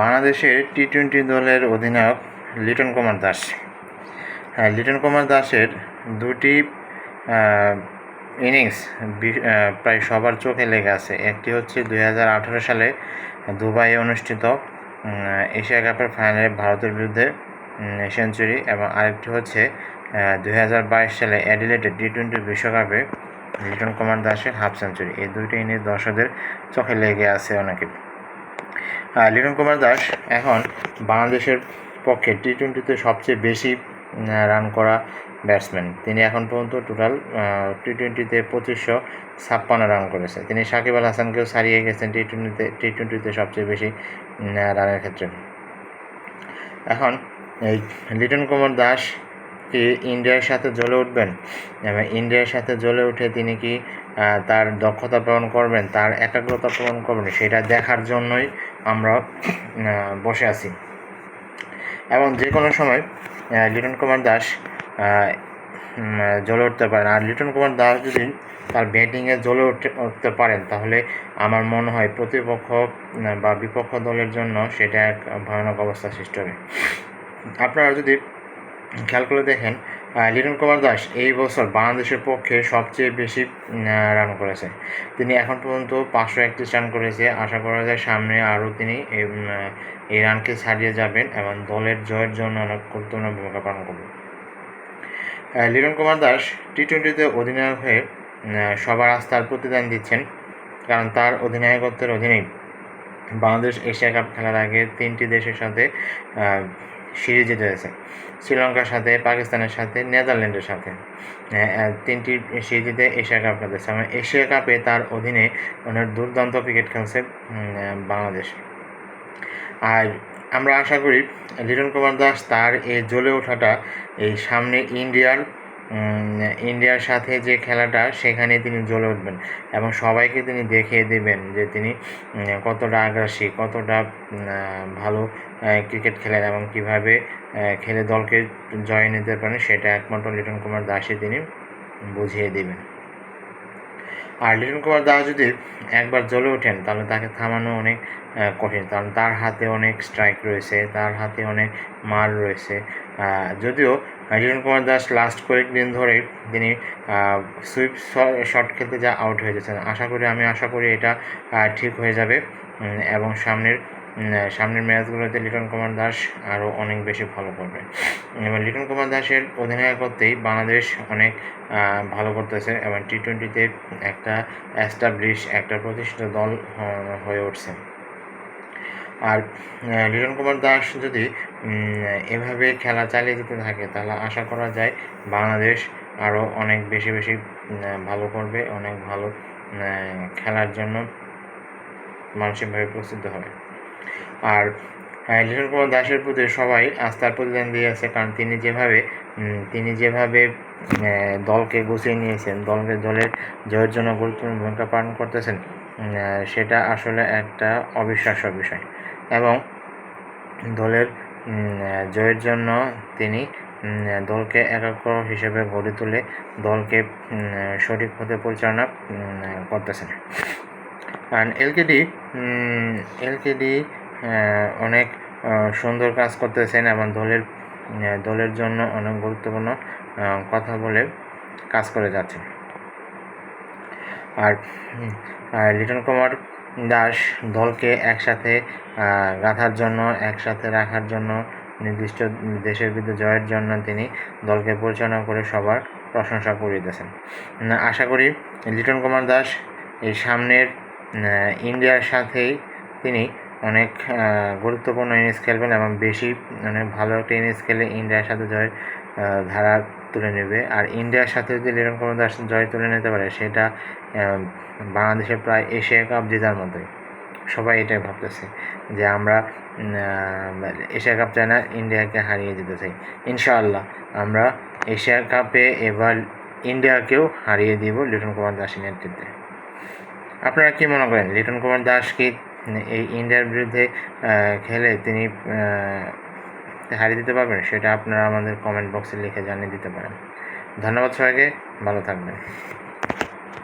বাংলাদেশের T twenty দলের অধিনায়ক লিটন কুমার দাস। হ্যাঁ লিটন কুমার দাসের দুটি ইনিংস প্রায় সবার চোখে লেগে আছে। একটি হচ্ছে দুই হাজার আঠারো সালে দুবাইয়ে অনুষ্ঠিত এশিয়া কাপের ফাইনালে ভারতের বিরুদ্ধে সেঞ্চুরি এবং আরেকটি হচ্ছে দুই হাজার বাইশ সালে অ্যাডিলেটে টি টোয়েন্টি বিশ্বকাপে লিটন কুমার দাসের হাফ সেঞ্চুরি এই দুইটি ইনিংস দর্শকদের চোখে লেগে আছে অনেকে লিটন কুমার দাস এখন বাংলাদেশের পক্ষে টি টোয়েন্টিতে সবচেয়ে বেশি রান করা ব্যাটসম্যান তিনি এখন পর্যন্ত টোটাল টি টোয়েন্টিতে পঁচিশশো ছাপ্পান্ন রান করেছে। তিনি সাকিব আল হাসানকেও ছাড়িয়ে গেছেন টি টোয়েন্টিতে টি টোয়েন্টিতে সবচেয়ে বেশি রানের ক্ষেত্রে। এখন এই লিটন কুমার দাস কি ইন্ডিয়ার সাথে জ্বলে উঠবেন? ইন্ডিয়ার সাথে জ্বলে উঠে তিনি কি তার দক্ষতা প্রমাণ করবেন, তার একাগ্রতা প্রমাণ করবেন, সেটা দেখার জন্যই আমরা বসে আছি। এবং যে কোনো সময় লিটন কুমার দাস জ্বলে উঠতে পারেন। আর লিটন কুমার দাস যদি তার ব্যাটিংয়ে জ্বলে উঠতে উঠতে পারেন, তাহলে আমার মনে হয় প্রতিপক্ষ বা বিপক্ষ দলের জন্য সেটা এক ভয়ানক অবস্থা সৃষ্টি হবে। আপনারা যদি খেয়াল করে দেখেন লিটন কুমার দাস এই বছর বাংলাদেশের পক্ষে সবচেয়ে বেশি রান করেছে। তিনি এখন পর্যন্ত পাঁচশো একত্রিশ রান করেছে। আশা করা যায় সামনে আরও তিনি এই, রানকে ছাড়িয়ে যাবেন এবং দলের জয়ের জন্য অনেক গুরুত্বপূর্ণ ভূমিকা পালন করবেন। লিটন কুমার দাস টি টোয়েন্টিতে অধিনায়ক হয়ে সবার আস্থার প্রতিদান দিচ্ছেন কারণ তার অধিনায়কত্বের অধীনেই বাংলাদেশ এশিয়া কাপ খেলার আগে তিনটি দেশের সাথে সিরিজ হয়েছে শ্রীলঙ্কার সাথে, পাকিস্তানের সাথে, নেদারল্যান্ডের সাথে। তিনটি সিরিজে এশিয়া কাপ খেলতেছে এবং এশিয়া কাপে তার অধীনে অনেক দুর্দান্ত ক্রিকেট খেলছে বাংলাদেশ। আর আমরা আশা করি লিটন কুমার দাস তার এই জ্বলে ওঠাটা এই সামনে ইন্ডিয়ার ইন্ডিয়ার সাথে যে খেলাটা সেখানে তিনি জ্বলে উঠবেন এবং সবাইকে তিনি দেখিয়ে দেবেন যে তিনি কতটা আগ্রাসী, কতটা ভালো ক্রিকেট খেলেন এবং কীভাবে খেলে দলকে জয় নিতে পারেন, সেটা একমাত্র লিটন কুমার দাসই তিনি বুঝিয়ে দেবেন। আর লিটন কুমার দাস যদি একবার জ্বলে ওঠেন, তাহলে তাকে থামানো অনেক কঠিন, কারণ তার হাতে অনেক স্ট্রাইক রয়েছে, তার হাতে অনেক মার রয়েছে। যদিও লিটন কুমার দাস লাস্ট কয়েকদিন ধরে তিনি সুইপ শট খেলতে যা আউট হয়ে যাচ্ছেন। আশা করি, আমি আশা করি এটা ঠিক হয়ে যাবে। এবং সামনের সামনের ম্যাচগুলোতে লিটন কুমার দাস আরও অনেক বেশি ভালো করবে। এবং লিটন কুমার দাসের অধিনায়কত্বেই বাংলাদেশ অনেক ভালো করতেছে এবং টি টোয়েন্টিতে একটা অ্যাস্টাবলিশ একটা প্রতিষ্ঠিত দল হয়ে উঠছে। আর লিটন কুমার দাস যদি এভাবে খেলা চালিয়ে যেতে থাকে, তাহলে আশা করা যায় বাংলাদেশ আরও অনেক বেশি বেশি ভালো করবে, অনেক ভালো খেলার জন্য মানসিকভাবে প্রস্তুত হবে। আর লিটন কুমার দাসের প্রতি সবাই আস্থার প্রতিদান দিয়ে দিয়েছে, কারণ তিনি যেভাবে তিনি যেভাবে দলকে গুছিয়ে নিয়েছেন, দলকে দলের জয়ের জন্য গুরুত্বপূর্ণ ভূমিকা পালন করতেছেন সেটা আসলে একটা অবিশ্বাস্য বিষয়। এবং দলের জয়ের জন্য তিনি দলকে একাগ্র হিসেবে গড়ে তুলে দলকে সঠিক পথে পরিচালনা করতেছেন। আর এলকেডি এলকেডি অনেক সুন্দর কাজ করতেছেন এবং দলের দলের জন্য অনেক গুরুত্বপূর্ণ কথা বলে কাজ করে যাচ্ছেন। আর লিটন কুমার দাস দলকে একসাথে গাঁথার জন্য একসাথে রাখার জন্য নির্দিষ্ট দেশের বিরুদ্ধে জয়ের জন্য তিনি দলকে পরিচালনা করে সবার প্রশংসা করিতেছেন। আশা করি লিটন কুমার দাস এই সামনের ইন্ডিয়ার সাথেই তিনি অনেক গুরুত্বপূর্ণ ইনিংস খেলবেন এবং বেশি মানে ভালো একটা ইনিংস খেলে ইন্ডিয়ার সাথে জয় আহ, ধারা তুলে নেবে। আর ইন্ডিয়ার সাথে যদি লিটন কুমার দাস জয় তুলে নিতে পারে সেটা আহ, বাংলাদেশের প্রায় এশিয়া কাপ জেতার মতোই। সবাই এটাই ভাবতেছে যে আমরা এশিয়া কাপ চাই না ইন্ডিয়াকে হারিয়ে যেতে চাই। ইনশাআল্লাহ আমরা এশিয়া কাপে এবার ইন্ডিয়াকেও হারিয়ে দিব লিটন কুমার দাসের নেতৃত্বে। আপনারা কী মনে করেন লিটন কুমার দাস কি এই ইন্ডিয়ার বিরুদ্ধে খেলে তিনি হারিয়ে দিতে পারবেন? সেটা আপনারা আমাদের কমেন্ট বক্সে লিখে জানিয়ে দিতে পারেন। ধন্যবাদ সবাইকে ভালো থাকবেন।